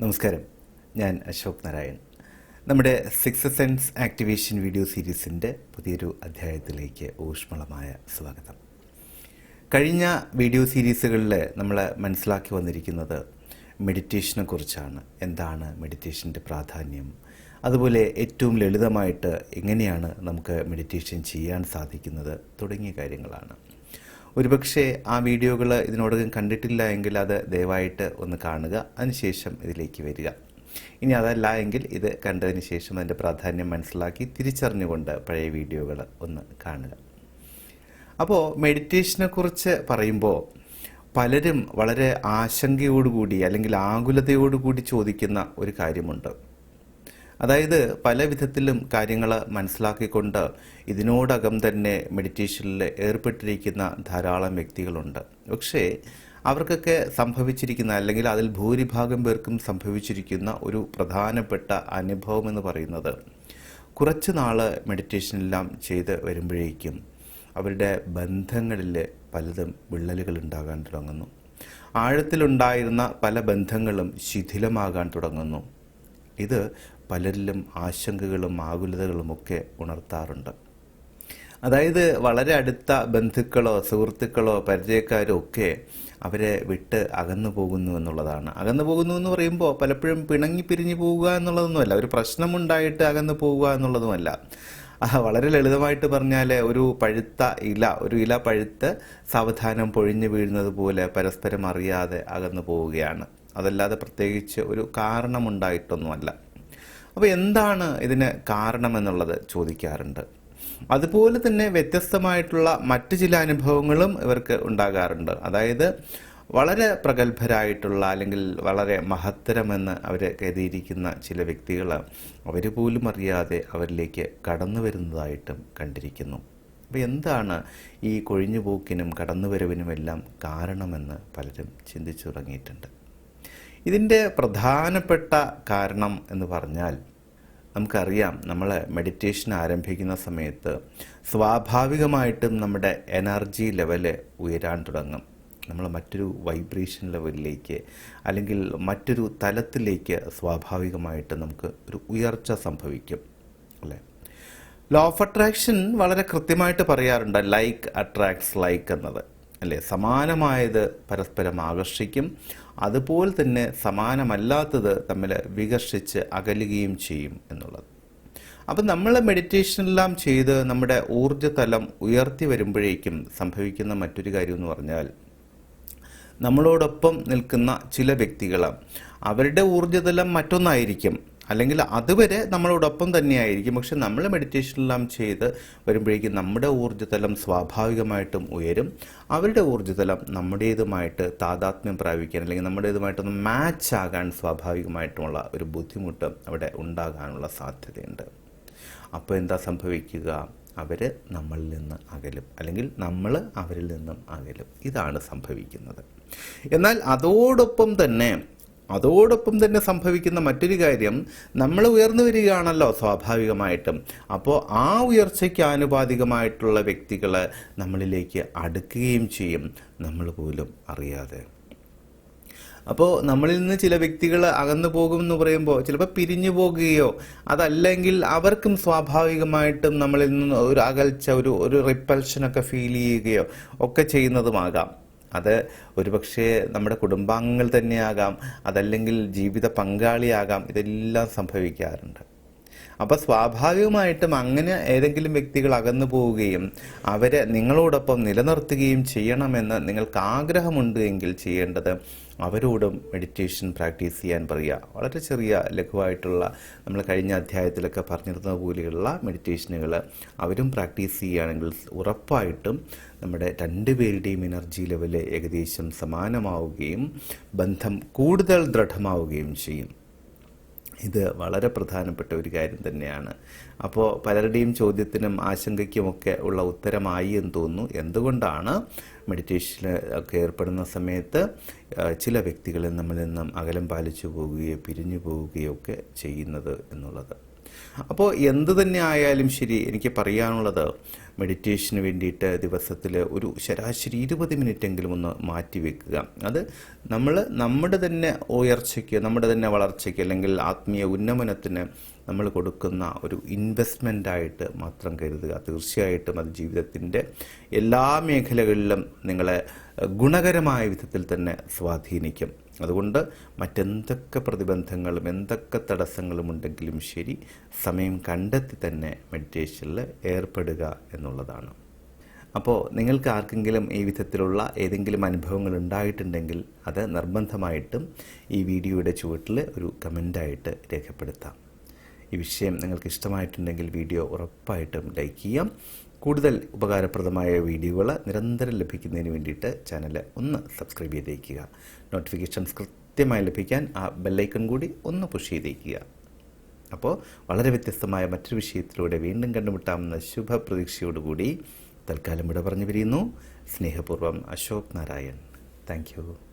നമസ്കാരം. ഞാൻ അശോക് നാരായൺ. നമ്മുടെ സിക്സ് സെൻസ് ആക്ടിവേഷൻ വീഡിയോ സീരീസിന്റെ പുതിയൊരു അധ്യായത്തിലേക്ക് ഊഷ്മളമായ സ്വാഗതം. കഴിഞ്ഞ വീഡിയോ സീരീസുകളിൽ നമ്മൾ മനസ്സിലാക്കി വന്നിരിക്കുന്നത് മെഡിറ്റേഷനെ കുറിച്ചാണ്. എന്താണ് മെഡിറ്റേഷന്റെ പ്രാധാന്യം? അതുപോലെ ഏറ്റവും ലളിതമായിട്ട് എങ്ങനെയാണ് നമുക്ക് മെഡിറ്റേഷൻ ചെയ്യാൻ സാധിക്കുന്നത്? തുടങ്ങിയ കാര്യങ്ങളാണ്. ഒരുപക്ഷെ ആ വീഡിയോകൾ ഇതിനോടകം കണ്ടിട്ടില്ല എങ്കിൽ അത് ദയവായിട്ട് ഒന്ന് കാണുക. അതിനുശേഷം ഇതിലേക്ക് വരിക. ഇനി അതല്ല എങ്കിൽ ഇത് കണ്ടതിന് ശേഷം അതിന്റെ പ്രാധാന്യം മനസ്സിലാക്കി തിരിച്ചറിഞ്ഞുകൊണ്ട് പഴയ വീഡിയോകൾ ഒന്ന് കാണുക. അപ്പോൾ മെഡിറ്റേഷനെക്കുറിച്ച് പറയുമ്പോൾ പലരും വളരെ ആശങ്കയോടുകൂടി അല്ലെങ്കിൽ ആകുലതയോടുകൂടി ചോദിക്കുന്ന ഒരു കാര്യമുണ്ട്. അതായത് പല വിധത്തിലും കാര്യങ്ങൾ മനസ്സിലാക്കിക്കൊണ്ട് ഇതിനോടകം തന്നെ മെഡിറ്റേഷനിൽ ഏർപ്പെട്ടിരിക്കുന്ന ധാരാളം വ്യക്തികളുണ്ട്. പക്ഷേ അവർക്കൊക്കെ സംഭവിച്ചിരിക്കുന്ന അല്ലെങ്കിൽ അതിൽ ഭൂരിഭാഗം പേർക്കും സംഭവിച്ചിരിക്കുന്ന ഒരു പ്രധാനപ്പെട്ട അനുഭവം എന്ന് പറയുന്നത് കുറച്ച് നാൾ മെഡിറ്റേഷനെല്ലാം ചെയ്ത് വരുമ്പോഴേക്കും അവരുടെ ബന്ധങ്ങളിൽ പലതും വിള്ളലുകൾ ഉണ്ടാകാൻ തുടങ്ങുന്നു. ആഴത്തിലുണ്ടായിരുന്ന പല ബന്ധങ്ങളും ശിഥിലമാകാൻ തുടങ്ങുന്നു. ഇത് പലരിലും ആശങ്കകളും ആകുലതകളും ഒക്കെ ഉണർത്താറുണ്ട്. അതായത് വളരെ അടുത്ത ബന്ധുക്കളോ സുഹൃത്തുക്കളോ പരിചയക്കാരോ ഒക്കെ അവരെ വിട്ട് അകന്നു പോകുന്നു എന്നുള്ളതാണ്. അകന്നു പോകുന്നു എന്ന് പറയുമ്പോൾ പലപ്പോഴും പിണങ്ങി പിരിഞ്ഞു പോവുക എന്നുള്ളതൊന്നുമല്ല. ഒരു പ്രശ്നമുണ്ടായിട്ട് അകന്നു പോവുക എന്നുള്ളതുമല്ല. വളരെ ലളിതമായിട്ട് പറഞ്ഞാൽ ഒരു പഴുത്ത ഇല ഒരു ഇല പഴുത്ത് സാവധാനം പൊഴിഞ്ഞു വീഴുന്നത് പോലെ പരസ്പരം അറിയാതെ അകന്നു പോവുകയാണ്. അതല്ലാതെ പ്രത്യേകിച്ച് ഒരു കാരണമുണ്ടായിട്ടൊന്നുമല്ല. അപ്പോൾ എന്താണ് ഇതിന് കാരണമെന്നുള്ളത് ചോദിക്കാറുണ്ട്. അതുപോലെ തന്നെ വ്യത്യസ്തമായിട്ടുള്ള മറ്റു ചില അനുഭവങ്ങളും ഇവർക്ക് ഉണ്ടാകാറുണ്ട്. അതായത് വളരെ പ്രഗത്ഭരായിട്ടുള്ള അല്ലെങ്കിൽ വളരെ മഹത്തരമെന്ന് അവർ കരുതിയിരിക്കുന്ന ചില വ്യക്തികൾ അവർ പോലും അറിയാതെ അവരിലേക്ക് കടന്നു വരുന്നതായിട്ടും കണ്ടിരിക്കുന്നു. അപ്പോൾ എന്താണ് ഈ കൊഴിഞ്ഞുപോക്കിനും കടന്നുവരവിനുമെല്ലാം കാരണമെന്ന് പലരും ചിന്തിച്ചു തുടങ്ങിയിട്ടുണ്ട് ഇതിന്റെ പ്രധാനപ്പെട്ട കാരണം എന്ന് പറഞ്ഞാൽ നമുക്കറിയാം നമ്മൾ മെഡിറ്റേഷൻ ആരംഭിക്കുന്ന സമയത്ത് സ്വാഭാവികമായിട്ടും നമ്മുടെ എനർജി ലെവൽ ഉയരാൻ തുടങ്ങും. നമ്മൾ മറ്റൊരു വൈബ്രേഷൻ ലെവലിലേക്ക് അല്ലെങ്കിൽ മറ്റൊരു തലത്തിലേക്ക് സ്വാഭാവികമായിട്ട് നമുക്ക് ഒരു ഉയർച്ച സംഭവിക്കും അല്ലേ? ലോ ഓഫ് അട്രാക്ഷൻ വളരെ കൃത്യമായിട്ട് പറയാറുണ്ട് ലൈക്ക് അട്രാക്ട്സ് ലൈക്ക് എന്നത്. അല്ലേ? സമാനമായത് പരസ്പരം ആകർഷിക്കും. അതുപോലെ തന്നെ സമാനമല്ലാത്തത് തമ്മിൽ വികർഷിച്ച് അകലുകയും ചെയ്യും എന്നുള്ളത്. അപ്പം നമ്മൾ മെഡിറ്റേഷനെല്ലാം ചെയ്ത് നമ്മുടെ ഊർജതലം ഉയർത്തി വരുമ്പോഴേക്കും സംഭവിക്കുന്ന മറ്റൊരു കാര്യം എന്ന് പറഞ്ഞാൽ നമ്മളോടൊപ്പം നിൽക്കുന്ന ചില വ്യക്തികൾ അവരുടെ ഊർജതലം മറ്റൊന്നായിരിക്കും. അല്ലെങ്കിൽ അതുവരെ നമ്മളോടൊപ്പം തന്നെയായിരിക്കും. പക്ഷെ നമ്മൾ മെഡിറ്റേഷനെല്ലാം ചെയ്ത് വരുമ്പോഴേക്കും നമ്മുടെ ഊർജതലം സ്വാഭാവികമായിട്ടും ഉയരും. അവരുടെ ഊർജതലം നമ്മുടേതുമായിട്ട് താതാത്മ്യം പ്രാപിക്കാൻ അല്ലെങ്കിൽ നമ്മുടേതുമായിട്ടൊന്ന് മാച്ച് ആകാൻ സ്വാഭാവികമായിട്ടുമുള്ള ഒരു ബുദ്ധിമുട്ട് അവിടെ ഉണ്ടാകാനുള്ള സാധ്യതയുണ്ട്. അപ്പോൾ എന്താ സംഭവിക്കുക? അവർ നമ്മളിൽ നിന്ന് അകലും അല്ലെങ്കിൽ നമ്മൾ അവരിൽ നിന്നും അകലും. ഇതാണ് സംഭവിക്കുന്നത്. എന്നാൽ അതോടൊപ്പം തന്നെ അതോടൊപ്പം തന്നെ സംഭവിക്കുന്ന മറ്റൊരു കാര്യം നമ്മൾ ഉയർന്നു വരികയാണല്ലോ സ്വാഭാവികമായിട്ടും. അപ്പോൾ ആ ഉയർച്ചയ്ക്ക് ആനുപാതികമായിട്ടുള്ള വ്യക്തികൾ നമ്മളിലേക്ക് അടുക്കുകയും ചെയ്യും നമ്മൾ പോലും അറിയാതെ. അപ്പോൾ നമ്മളിൽ നിന്ന് ചില വ്യക്തികൾ അകന്നു പോകും എന്ന് പറയുമ്പോൾ ചിലപ്പോൾ പിരിഞ്ഞു പോകുകയോ അതല്ലെങ്കിൽ അവർക്കും സ്വാഭാവികമായിട്ടും നമ്മളിൽ നിന്ന് ഒരു അകൽച്ച ഒരു ഒരു റിപ്പൽഷനൊക്കെ ഫീൽ ചെയ്യുകയോ ഒക്കെ ചെയ്യുന്നതുമാകാം. അത് ഒരുപക്ഷെ നമ്മുടെ കുടുംബാംഗങ്ങൾ തന്നെയാകാം അതല്ലെങ്കിൽ ജീവിത പങ്കാളിയാകാം ഇതെല്ലാം സംഭവിക്കാറുണ്ട്. അപ്പോൾ സ്വാഭാവികമായിട്ടും അങ്ങനെ ഏതെങ്കിലും വ്യക്തികൾ അകന്നു പോവുകയും അവരെ നിങ്ങളോടൊപ്പം നിലനിർത്തുകയും ചെയ്യണമെന്ന് നിങ്ങൾക്ക് ആഗ്രഹമുണ്ട് എങ്കിൽ ചെയ്യേണ്ടത് അവരോടും മെഡിറ്റേഷൻ പ്രാക്ടീസ് ചെയ്യാൻ പറയുക. വളരെ ചെറിയ ലഘുവായിട്ടുള്ള നമ്മൾ കഴിഞ്ഞ അധ്യായത്തിലൊക്കെ പറഞ്ഞിരുന്ന പോലെയുള്ള മെഡിറ്റേഷനുകൾ അവരും പ്രാക്ടീസ് ചെയ്യുകയാണെങ്കിൽ ഉറപ്പായിട്ടും നമ്മുടെ രണ്ടുപേരുടെയും എനർജി ലെവൽ ഏകദേശം സമാനമാവുകയും ബന്ധം കൂടുതൽ ദൃഢമാവുകയും ചെയ്യും. ഇത് വളരെ പ്രധാനപ്പെട്ട ഒരു കാര്യം തന്നെയാണ്. അപ്പോൾ പലരുടെയും ചോദ്യത്തിനും ആശങ്കയ്ക്കുമൊക്കെ ഉള്ള ഉത്തരമായി എന്ന് തോന്നുന്നു. എന്തുകൊണ്ടാണ് മെഡിറ്റേഷനിൽ ഒക്കെ ഏർപ്പെടുന്ന സമയത്ത് ചില വ്യക്തികളെ നമ്മളിൽ നിന്നും അകലം പാലിച്ചു പോവുകയോ പിരിഞ്ഞു പോവുകയോ ഒക്കെ ചെയ്യുന്നത് എന്നുള്ളത്? അപ്പോൾ എന്ത് തന്നെ ആയാലും ശരി എനിക്ക് പറയാനുള്ളത് മെഡിറ്റേഷന് വേണ്ടിയിട്ട് ദിവസത്തിൽ ഒരു ശരാശരി ഇരുപത് മിനിറ്റെങ്കിലും ഒന്ന് മാറ്റി വെക്കുക. അത് നമ്മൾ നമ്മുടെ തന്നെ ഉയർച്ചയ്ക്ക് നമ്മുടെ തന്നെ വളർച്ചയ്ക്ക് അല്ലെങ്കിൽ ആത്മീയ ഉന്നമനത്തിന് നമ്മൾ കൊടുക്കുന്ന ഒരു ഇൻവെസ്റ്റ്മെന്റായിട്ട് മാത്രം കരുതുക. തീർച്ചയായിട്ടും അത് ജീവിതത്തിന്റെ എല്ലാ മേഖലകളിലും നിങ്ങളെ ഗുണകരമായ വിധത്തിൽ തന്നെ സ്വാധീനിക്കും. അതുകൊണ്ട് മറ്റെന്തൊക്കെ പ്രതിബന്ധങ്ങളും എന്തൊക്കെ തടസ്സങ്ങളും ഉണ്ടെങ്കിലും ശരി സമയം കണ്ടെത്തി തന്നെ മെഡിറ്റേഷനിൽ ഏർപ്പെടുക എന്നുള്ളതാണ്. അപ്പോൾ നിങ്ങൾക്ക് ആർക്കെങ്കിലും ഈ വിധത്തിലുള്ള ഏതെങ്കിലും അനുഭവങ്ങൾ ഉണ്ടായിട്ടുണ്ടെങ്കിൽ അത് നിർബന്ധമായിട്ടും ഈ വീഡിയോയുടെ ചുവട്ടിൽ ഒരു കമന്റായിട്ട് രേഖപ്പെടുത്താം. ഈ വിഷയം നിങ്ങൾക്ക് ഇഷ്ടമായിട്ടുണ്ടെങ്കിൽ വീഡിയോ ഉറപ്പായിട്ടും ലൈക്ക് ചെയ്യാം. കൂടുതൽ ഉപകാരപ്രദമായ വീഡിയോകൾ നിരന്തരം ലഭിക്കുന്നതിന് വേണ്ടിയിട്ട് ചാനൽ ഒന്ന് സബ്സ്ക്രൈബ് ചെയ്തേക്കുക. നോട്ടിഫിക്കേഷൻസ് കൃത്യമായി ലഭിക്കാൻ ആ ബെല്ലൈക്കൺ കൂടി ഒന്ന് പുഷ് ചെയ്തേക്കുക. അപ്പോൾ വളരെ വ്യത്യസ്തമായ മറ്റൊരു വിഷയത്തിലൂടെ വീണ്ടും കണ്ടുമുട്ടാമെന്ന ശുഭപ്രതീക്ഷയോടുകൂടി തൽക്കാലം ഇവിടെ പറഞ്ഞു പിരിയുന്നു സ്നേഹപൂർവം അശോക് നാരായൺ. താങ്ക്